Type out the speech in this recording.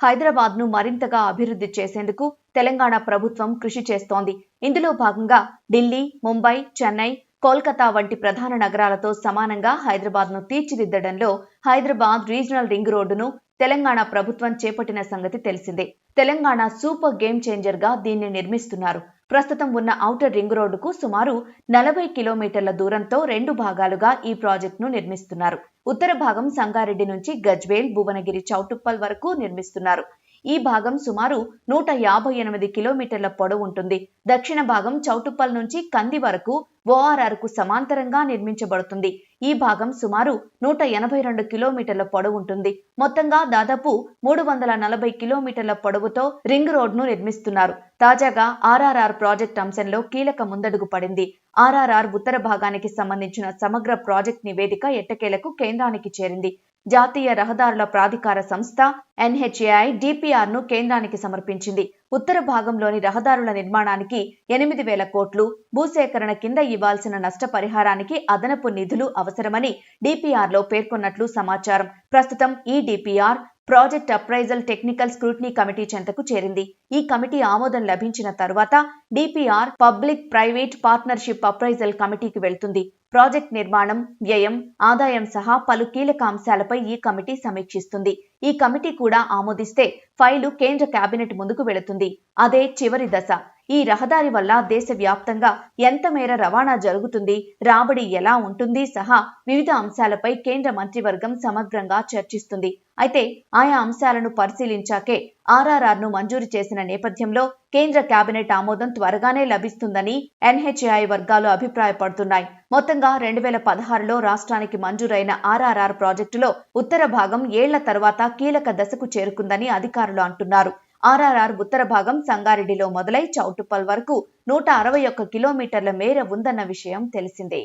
హైదరాబాద్ను మరింతగా అభివృద్ధి చేసేందుకు తెలంగాణ ప్రభుత్వం కృషి చేస్తోంది. ఇందులో భాగంగా ఢిల్లీ ముంబై చెన్నై కోల్కతా వంటి ప్రధాన నగరాలతో సమానంగా హైదరాబాద్ను తీర్చిదిద్దడంలో హైదరాబాద్ రీజనల్ రింగ్ రోడ్డును తెలంగాణ ప్రభుత్వం చేపట్టిన సంగతి తెలిసిందే. తెలంగాణ సూపర్ గేమ్ చేంజర్గా దీన్ని నిర్మిస్తున్నారు. ప్రస్తుతం ఉన్న ఔటర్ రింగ్ రోడ్డుకు సుమారు నలభై కిలోమీటర్ల దూరంతో రెండు భాగాలుగా ఈ ప్రాజెక్టును నిర్మిస్తున్నారు. ఉత్తర భాగం సంగారెడ్డి నుంచి గజ్వేల్ భువనగిరి చౌటుప్పల్ వరకు నిర్మిస్తున్నారు. ఈ భాగం సుమారు నూట యాభై ఎనిమిది కిలోమీటర్ల పొడవు ఉంటుంది. దక్షిణ భాగం చౌటుప్పల్ నుంచి కంది వరకు ఓఆర్ఆర్కు సమాంతరంగా నిర్మించబడుతుంది. ఈ భాగం సుమారు నూట ఎనభై రెండు కిలోమీటర్ల పొడవు ఉంటుంది. మొత్తంగా దాదాపు మూడు వందల నలభై కిలోమీటర్ల పొడవుతో రింగ్ రోడ్ను నిర్మిస్తున్నారు. తాజాగా ఆర్ఆర్ఆర్ ప్రాజెక్ట్ అంశంలో కీలక ముందడుగు పడింది. ఆర్ఆర్ఆర్ ఉత్తర భాగానికి సంబంధించిన సమగ్ర ప్రాజెక్ట్ నివేదిక ఎట్టకేలకు కేంద్రానికి చేరింది. జాతీయ రహదారుల ప్రాధికార సంస్థ ఎన్హెచ్ఏఐ డిపిఆర్ను కేంద్రానికి సమర్పించింది. ఉత్తర భాగంలోని రహదారుల నిర్మాణానికి ఎనిమిది వేల కోట్లు భూసేకరణ కింద ఇవ్వాల్సిన నష్టపరిహారానికి అదనపు నిధులు అవసరమని డిపిఆర్లో పేర్కొన్నట్లు సమాచారం. ప్రస్తుతం ఈ DPR project appraisal technical scrutiny committee చెంతకు చేరింది. ఈ కమిటీ ఆమోదం లభించిన తరువాత DPR public private partnership appraisal కమిటీకి వెళ్తుంది. ప్రాజెక్ట్ నిర్మాణం వ్యయం ఆదాయం సహా పలు కీలక అంశాలపై ఈ కమిటీ సమీక్షిస్తుంది. ఈ కమిటీ కూడా ఆమోదిస్తే ఫైలు కేంద్ర కేబినెట్ ముందుకు వెళుతుంది. అదే చివరి దశ. ఈ రహదారి వల్ల దేశవ్యాప్తంగా ఎంత మేర రవాణా జరుగుతుంది రాబడి ఎలా ఉంటుంది సహా వివిధ అంశాలపై కేంద్ర మంత్రివర్గం సమగ్రంగా చర్చిస్తుంది. అయితే ఆయా అంశాలను పరిశీలించాకే ఆర్ఆర్ఆర్ను మంజూరు చేసిన నేపథ్యంలో కేంద్ర కేబినెట్ ఆమోదం త్వరగానే లభిస్తుందని ఎన్హెచ్ఐ వర్గాలు అభిప్రాయపడుతున్నాయి. మొత్తంగా రెండు వేల పదహారులో రాష్ట్రానికి మంజూరైన ఆర్ఆర్ఆర్ ప్రాజెక్టులో ఉత్తర భాగం ఏళ్ళ తర్వాత కీలక దశకు చేరుకుందని అధికారులు అంటున్నారు. ఆర్ఆర్ఆర్ ఉత్తర భాగం సంగారెడ్డిలో మొదలై చౌటుప్పల్ వరకు నూట అరవై ఒక్క కిలోమీటర్ల మేర ఉందన్న విషయం తెలిసిందే.